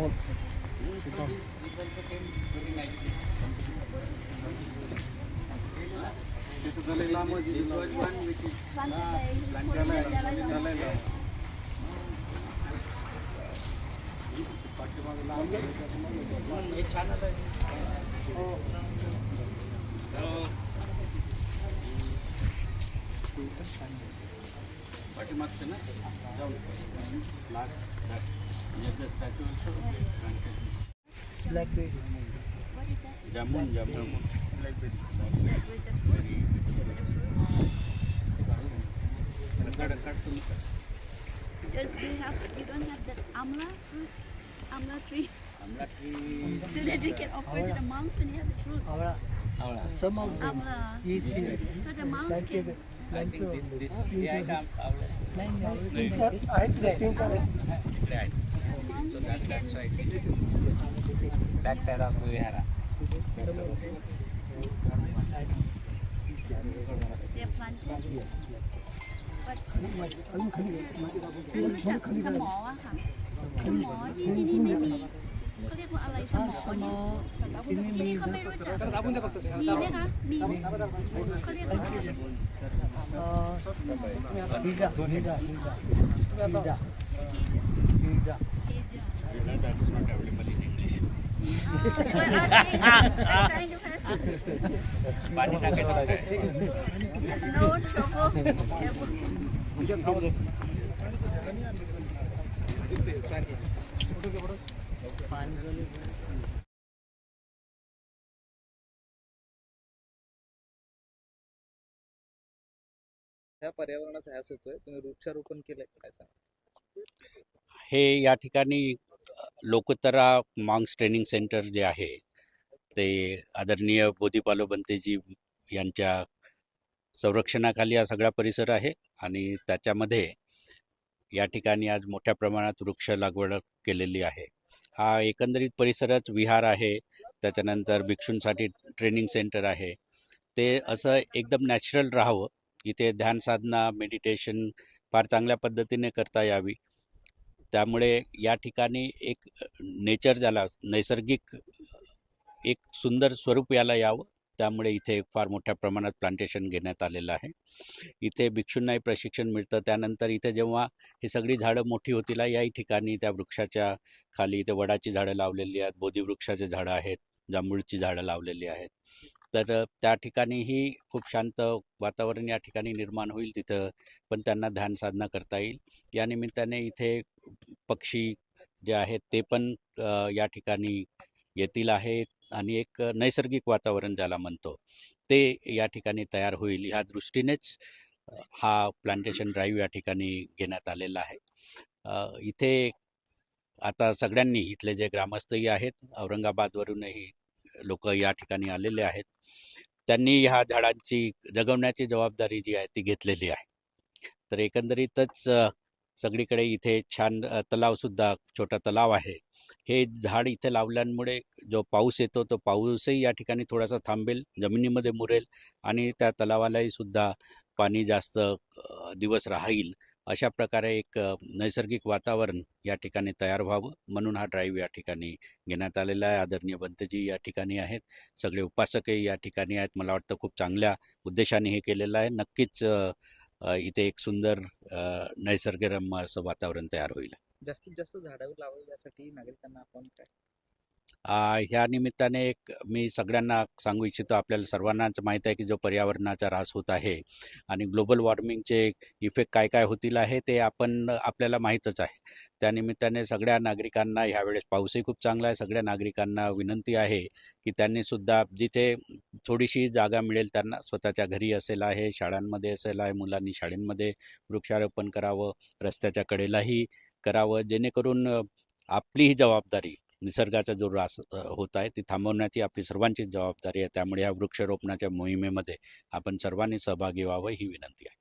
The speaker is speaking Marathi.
Hold. This Sit one down. is- this also came very nicely. This was one which is हे छान आलं पाठीमागचं ना जाऊन last Blackberry. Jamun, jamun. Have, don't have amla amla tree. Amla tree. So that we can offer to the monks when have the fruit. Amla. Amla. Some of them. Amla. Yes. So the monks. I think this, this, yeah, I come. Amla. I think I think. So that back side. Back side of the hair. สมออะค่ะสมอที่นี่ไม่มีเขาเรียกว่าอะไรสมอนี่ที่นี่เขาไม่รู้จักมีไหมคะมีเขาเรียกว่าอะไร ह्या पर्यावरणाचा ह्यास होतोय. तुम्ही वृक्षारोपण केलंय काय सांग? हे या ठिकाणी लोकतरा लोकोत्तरा ट्रेनिंग सेंटर जे आहे ते आदरणीय बोधीपालो बंतेजी यांच्या संरक्षणाखाली हा सगळा परिसर आहे आणि त्याच्यामध्ये या ठिकाणी आज मोठ्या प्रमाणात वृक्ष लागवड केलेली आहे. हा एकंदरीत परिसरच विहार आहे त्याच्यानंतर भिक्षूंसाठी ट्रेनिंग सेंटर आहे. ते असं एकदम नॅचरल राहावं इथे ध्यानसाधना मेडिटेशन फार चांगल्या पद्धतीने करता यावी. त्यामुळे या ठिकाणी एक नेचर ज्याला नैसर्गिक एक सुंदर स्वरूप याला यावं. त्यामुळे इथे एक फार मोठ्या प्रमाणात प्लांटेशन घेण्यात आलेलं आहे. इथे भिक्षूंनाही प्रशिक्षण मिळतं. त्यानंतर इथे जेव्हा ही सगळी झाडं मोठी होतील याही ठिकाणी त्या वृक्षाच्या खाली इथे वडाची झाडं लावलेली आहेत बोधी वृक्षाचे झाडं आहेत जांभूळची झाडं लावलेली आहेत. तर त्या ठिकाणीही खूप शांत वातावरण या ठिकाणी निर्माण होईल तिथं पण त्यांना ध्यान साधना करता येईल. या निमित्ताने इथे पक्षी जे आहेत ते पण या ठिकाणी येतील आहेत आणि एक नैसर्गिक वातावरण ज्याला म्हणतो ते या ठिकाणी तयार होईल. ह्या दृष्टीनेच हा प्लांटेशन ड्राईव्ह या ठिकाणी घेण्यात आलेला आहे. इथे आता सगळ्यांनी इथले जे ग्रामस्थही आहेत औरंगाबादवरूनही लोक या ठिकाणी आलेले आहेत. त्यांनी ह्या झाडांची जगवण्याची जबाबदारी जी आहे ती घेतलेली आहे. तर एकंदरीतच सगळीकडे इथे छान तलावसुद्धा छोटा तलाव आहे. हे झाड इथे लावल्यामुळे जो पाऊस येतो तो पाऊसही या ठिकाणी थोडासा थांबेल जमिनीमध्ये मुरेल आणि त्या तलावालाही सुद्धा पाणी जास्त दिवस राहील. अशा प्रकारे एक नैसर्गिक वातावरण या ठिकाणी तयार व्हावं म्हणून हा ड्राईव्ह या ठिकाणी घेण्यात आलेला आहे. आदरणीय बंतजी या ठिकाणी आहेत. सगळे उपासकही या ठिकाणी आहेत. मला वाटतं खूप चांगल्या उद्देशाने हे केलेलं आहे. नक्कीच इथे एक सुंदर नैसर्गरम्य असं वातावरण तयार होईल. जास्तीत जास्त झाडं लावावी यासाठी नागरिकांना आपण काय ह्या निमित्ताने एक मी सगळ्यांना सांगू इच्छितो आपल्याला सर्वांनाच माहीत आहे की जो पर्यावरणाचा ऱ्हास होत आहे आणि ग्लोबल वॉर्मिंगचे इफेक्ट काय काय होतील आहे ते आपण आपल्याला माहीतच आहे. त्यानिमित्ताने सगळ्या नागरिकांना ह्यावेळेस पाऊसही खूप चांगला आहे सगळ्या नागरिकांना विनंती आहे की त्यांनी सुद्धा जिथे थोडीशी जागा मिळेल त्यांना स्वतःच्या घरी असेल आहे शाळांमध्ये असेल आहे मुलांनी शाळेंमध्ये वृक्षारोपण करावं रस्त्याच्या कडेलाही करावं जेणेकरून आपलीही आपली ही जबाबदारी निसर्गाचा जो ऱ्हास होत आहे ती थांबवण्याची आपली सर्वांची जबाबदारी आहे. त्यामुळे या वृक्षारोपणाच्या मोहिमेमध्ये आपण सर्वांनी सहभागी व्हावं ही विनंती आहे.